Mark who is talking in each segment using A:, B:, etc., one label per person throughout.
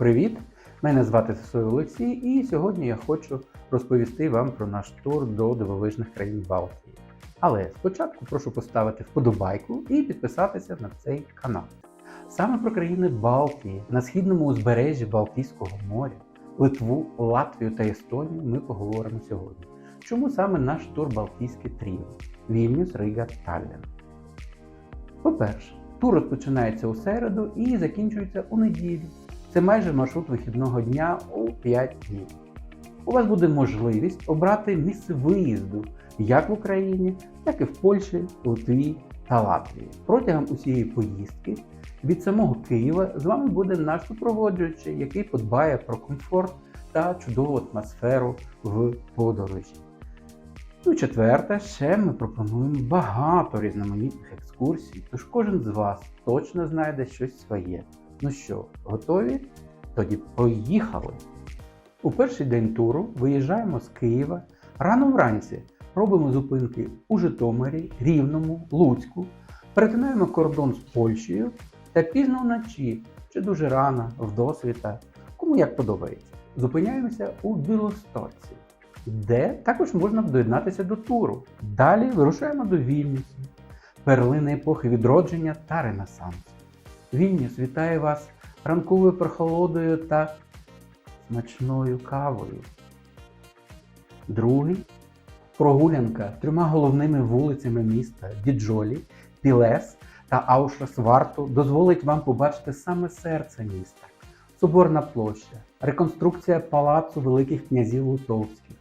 A: Привіт! Мене звати Сосой Олексій, і сьогодні я хочу розповісти вам про наш тур до дивовижних країн Балтії. Але спочатку прошу поставити вподобайку і підписатися на цей канал. Саме про країни Балтії на східному узбережжі Балтійського моря, Литву, Латвію та Естонію ми поговоримо сьогодні. Чому саме наш тур Балтійське Тріо Вільнюс, Рига, Таллін? По-перше, тур розпочинається у середу і закінчується у неділю. Це майже маршрут вихідного дня у 5 днів. У вас буде можливість обрати місце виїзду як в Україні, так і в Польщі, Литві та Латвії. Протягом усієї поїздки від самого Києва з вами буде наш супроводжуючий, який подбає про комфорт та чудову атмосферу в подорожі. Ну, і четверте, ще ми пропонуємо багато різноманітних екскурсій, тож кожен з вас точно знайде щось своє. Ну що, готові? Тоді поїхали! У перший день туру виїжджаємо з Києва рано вранці. Робимо зупинки у Житомирі, Рівному, Луцьку, перетинаємо кордон з Польщею та пізно вночі чи дуже рано в досвіта, кому як подобається. Зупиняємося у Білостоці, де також можна доєднатися до туру. Далі вирушаємо до Вільнюсу, перлини епохи відродження та Ренесансу. Вільнюс вітає вас ранковою прохолодою та смачною кавою. Другий прогулянка трьома головними вулицями міста Діджолі, Пілес та Аушрасварту дозволить вам побачити саме серце міста. Соборна площа, реконструкція палацу Великих князів Лутовських,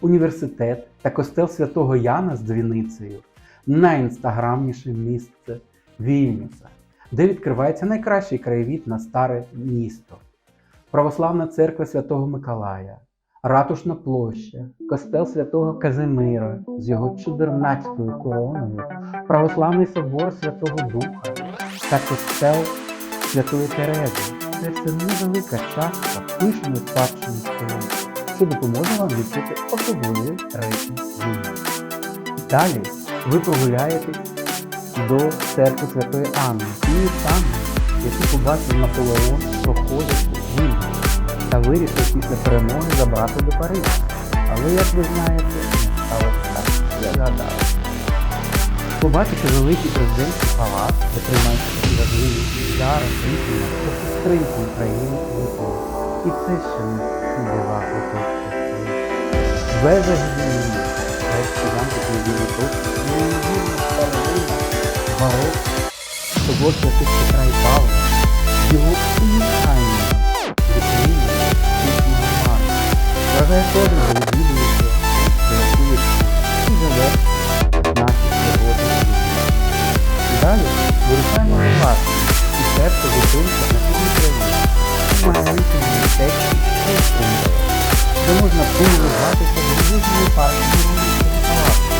A: університет та костел Святого Яна з дзвіницею найінстаграмніше місце Вільнюса, де відкривається найкращий краєвід на старе місто, Православна церква Святого Миколая, Ратушна площа, костел Святого Казимира з його 14-ю короною, Православний собор Святого Духа та костел Святої Терези. Це все невелика частка пишної спадщини столиці, що допоможе вам відчути особливий ритм війни. Далі ви прогуляєтесь до церкви Святої Анни, тієї самої, яку побачив Наполеон, проходить у Вільнюсі та вирішив після перемоги забрати до Парижа. Але, як ви знаєте, не сталося так, я гадав. Побачити великий президентський палац, де приймаються такі важливі удари, рішення про підтримку України і Литви. І це ще не дива Литовської Вежа Гідеміна, грецький замки Києві Литовський, барок, собор святих Петра і Павла, його унікальні вітрини, пісні громади. Вважає подруга відвідувати, рятується і пригоди. Далі вирушаємо на Латвію і перша зупинка на півдні країни. У маленькому містечку Еструндала, де можна полюватися в дивовижному парку Міронівського палацу.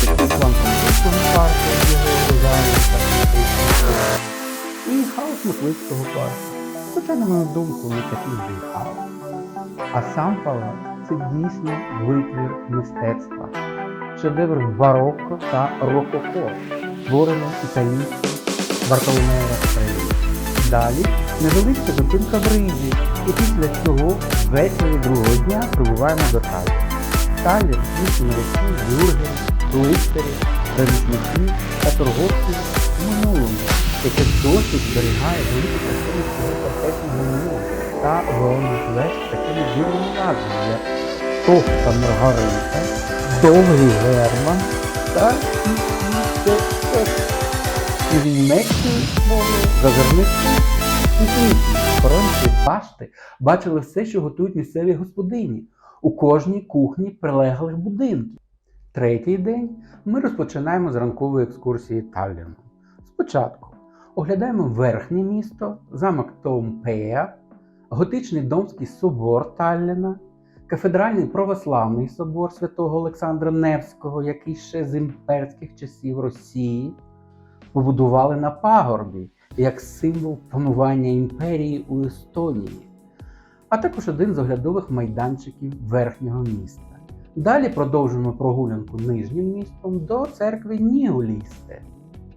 A: Такий план французького парку з його. І хаос Мисливського парку. Хоча, на мою думку, не такий вже й хаос. А сам палац це дійсно витвір мистецтва, шедевр барокко та рококо, створено італійським Бартоломео Растрелі. Далі невеличка зупинка в Ризі, і після цього ввечері другого дня прибуваємо до Талліна. Таллін місто моряки, бюргери, лицарі, ремісники та торговці в минулому, яке досі зберігає велику частину свого портретного минулого. Та головних веж такими дивними назвами, як Товста Маргарита, Довгий Герман та і з німецькою мовою зазирнички і інші охоронці башти бачили все, що готують місцеві господині. У кожній кухні прилеглих будинків. Третій день ми розпочинаємо з ранкової екскурсії Талліну. Спочатку оглядаємо верхнє місто, замок Томпея, готичний Домський собор Талліна, кафедральний православний собор святого Олександра Невського, який ще з імперських часів Росії побудували на пагорбі як символ панування імперії у Естонії, а також один з оглядових майданчиків верхнього міста. Далі продовжуємо прогулянку нижнім містом до церкви Нігулісте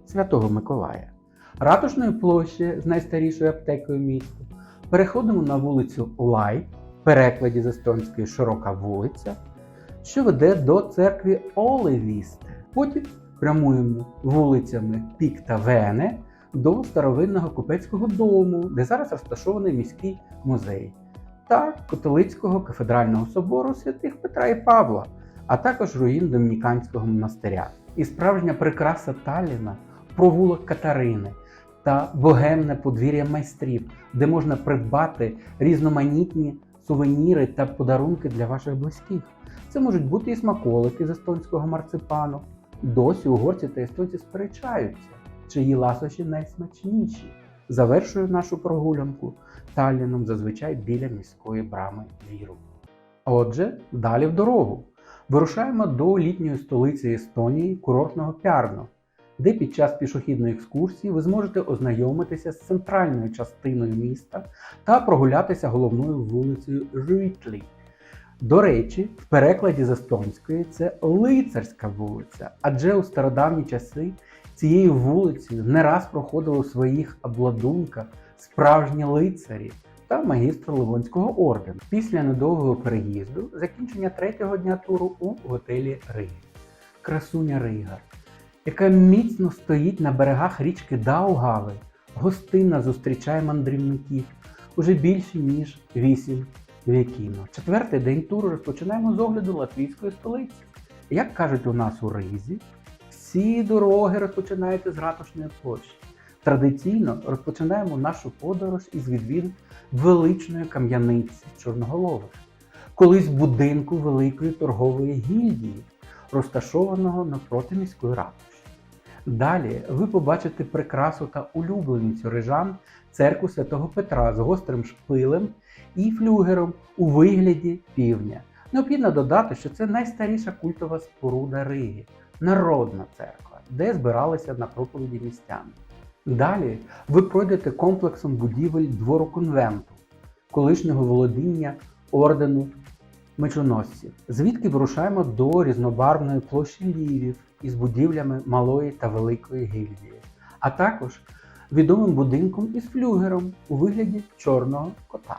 A: Святого Миколая, ратушної площі з найстарішою аптекою міста, переходимо на вулицю Лай, в перекладі з естонської широка вулиця, що веде до церкви Олевісте. Потім прямуємо вулицями Пік та Вене до старовинного купецького дому, де зараз розташований міський музей, та католицького кафедрального собору святих Петра і Павла, а також руїн Домініканського монастиря. І справжня прикраса Талліна – провулок Катарини та богемне подвір'я майстрів, де можна придбати різноманітні сувеніри та подарунки для ваших близьких. Це можуть бути і смаколики з естонського марципану. Досі угорці та естонці сперечаються, чиї ласощі найсмачніші. Завершую нашу прогулянку Талліном зазвичай біля міської брами Віру. Отже, далі в дорогу. Вирушаємо до літньої столиці Естонії, курортного Пярно, де під час пішохідної екскурсії ви зможете ознайомитися з центральною частиною міста та прогулятися головною вулицею Рюйтлі. До речі, в перекладі з естонської це лицарська вулиця, адже у стародавні часи цією вулицею не раз проходили у своїх обладунках справжні лицарі та магістр Ливонського ордену. Після недовгого переїзду закінчення третього дня туру у готелі Риги. Красуня Рига, яка міцно стоїть на берегах річки Даугави, гостинно зустрічає мандрівників уже більше ніж 8 віків. Четвертий день туру розпочинаємо з огляду латвійської столиці. Як кажуть у нас у Ризі, всі дороги розпочинаються з ратушної площі. Традиційно розпочинаємо нашу подорож із відвідин величної кам'яниці Чорноголових, колись будинку великої торгової гільдії, розташованого навпроти міської ратуші. Далі ви побачите прикрасу та улюбленицю рижан церкву святого Петра з гострим шпилем і флюгером у вигляді півня. Необхідно додати, що це найстаріша культова споруда Риги, народна церква, де збиралися на проповіді містяни. Далі ви пройдете комплексом будівель двору конвенту, колишнього володіння ордену мечоносців, звідки вирушаємо до різнобарвної площі Львів із будівлями малої та великої гільдії, а також відомим будинком із флюгером у вигляді чорного кота.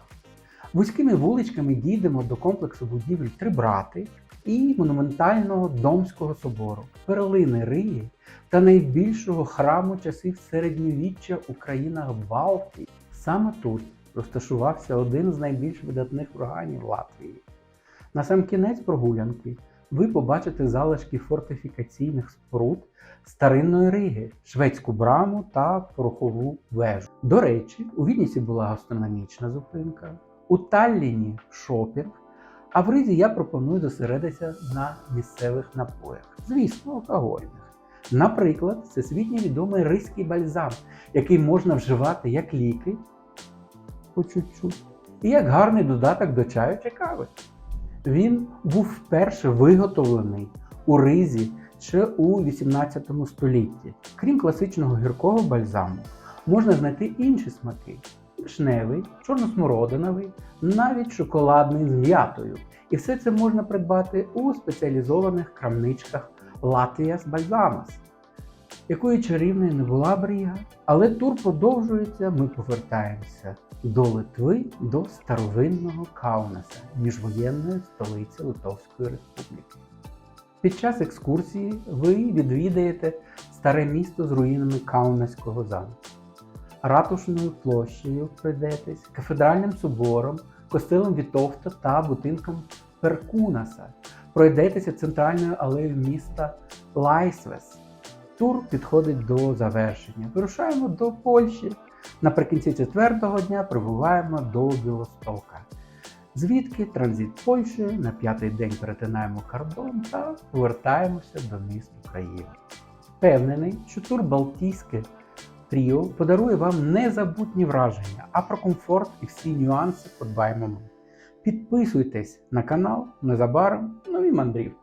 A: Вузькими вуличками дійдемо до комплексу будівель Три брати і монументального Домського собору, перлини Риги та найбільшого храму часів середньовіччя у країнах Балтії. Саме тут розташувався один з найбільш видатних органів Латвії. На сам кінець прогулянки ви побачите залишки фортифікаційних споруд старинної Риги, шведську браму та порохову вежу. До речі, у Відніці була гастрономічна зупинка, у Талліні шопінг, а в Ризі я пропоную зосередитися на місцевих напоях, звісно, алкогольних. Наприклад, всесвітньо відомий ризький бальзам, який можна вживати як ліки по чуть-чуть, і як гарний додаток до чаю чи кави. Він був вперше виготовлений у ризі ще у 18 столітті. Крім класичного гіркого бальзаму, можна знайти інші смаки: вишневий, чорносмородиновий, навіть шоколадний з м'ятою. І все це можна придбати у спеціалізованих крамничках Латвіас Бальзамас. Якою чарівною не була Бріга, але тур продовжується, ми повертаємося до Литви, до старовинного Каунаса, міжвоєнної столиці Литовської Республіки. Під час екскурсії ви відвідаєте старе місто з руїнами Каунаського замку, ратушною площею пройдетесь, кафедральним собором, костелом Вітовта та будинком Перкунаса. Пройдетеся центральною алеєю міста Лайсвес. Тур підходить до завершення. Вирушаємо до Польщі. Наприкінці четвертого дня прибуваємо до Білостока. Звідки транзит Польщею на п'ятий день перетинаємо кордон та повертаємося до міст України. Впевнений, що тур Балтійське Тріо подарує вам незабутні враження, а про комфорт і всі нюанси подбаємо ми. Підписуйтесь на канал, незабаром нові мандрівки.